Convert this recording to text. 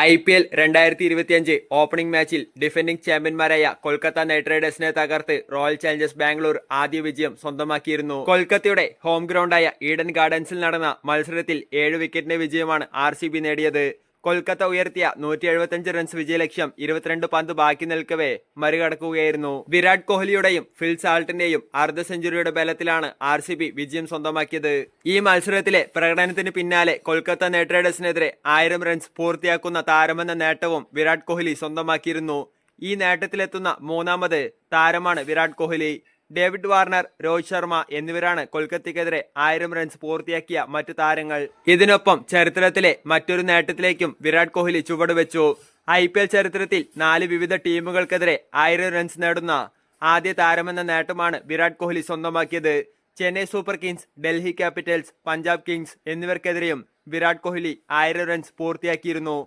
I P L രണ്ടായിരത്തി ഇരുപത്തിയഞ്ച് opening മാച്ചിൽ ഡിഫൻഡിംഗ് ചാമ്പ്യന്മാരായ കൊൽക്കത്ത നൈറ്റ് റൈഡേഴ്സിനെ തകർത്ത് റോയൽ ചാലഞ്ചേഴ്സ് ബാംഗ്ലൂർ ആദ്യ വിജയം സ്വന്തമാക്കിയിരുന്നു. കൊൽക്കത്തയുടെ ഹോം ഗ്രൗണ്ടായ ഈഡൻ ഗാർഡൻസിൽ നടന്ന മത്സരത്തിൽ ഏഴ് വിക്കറ്റിന്റെ വിജയമാണ് ആർ നേടിയത്. കൊൽക്കത്ത ഉയർത്തിയ നൂറ്റി എഴുപത്തിയഞ്ച് റൺസ് വിജയലക്ഷ്യം ഇരുപത്തിരണ്ട് പന്ത് ബാക്കി നിൽക്കവേ മറികടക്കുകയായിരുന്നു. വിരാട് കോഹ്ലിയുടെയും ഫിൽ സാൾട്ടിന്റെയും അർദ്ധ സെഞ്ചുറിയുടെ ബലത്തിലാണ് ആർ സി ബി വിജയം സ്വന്തമാക്കിയത്. ഈ മത്സരത്തിലെ പ്രകടനത്തിന് പിന്നാലെ കൊൽക്കത്ത നൈറ്റ് റൈഡേഴ്സിനെതിരെ ആയിരം റൺസ് പൂർത്തിയാക്കുന്ന താരമെന്ന നേട്ടവും വിരാട് കോഹ്ലി സ്വന്തമാക്കിയിരുന്നു. ഈ നേട്ടത്തിലെത്തുന്ന മൂന്നാമത് താരമാണ് വിരാട് കോഹ്ലി. ഡേവിഡ് വാർണർ രോഹിത് ശർമ്മ എന്നിവരാണ് കൊൽക്കത്തയ്ക്കെതിരെ ആയിരം റൺസ് പൂർത്തിയാക്കിയ മറ്റു താരങ്ങൾ. ഇതിനൊപ്പം ചരിത്രത്തിലെ മറ്റൊരു നേട്ടത്തിലേക്കും വിരാട് കോഹ്ലി ചുവടുവെച്ചു. ഐ പി എൽ ചരിത്രത്തിൽ നാല് വിവിധ ടീമുകൾക്കെതിരെ ആയിരം റൺസ് നേടുന്ന ആദ്യ താരമെന്ന നേട്ടമാണ് വിരാട് കോഹ്ലി സ്വന്തമാക്കിയത്. Chennai Super Kings Delhi Capitals Punjab Kings എന്നിവർക്കെതിരെയും Virat Kohli ആയിരം റൺസ് പൂർത്തിയാക്കിയിരുന്നു.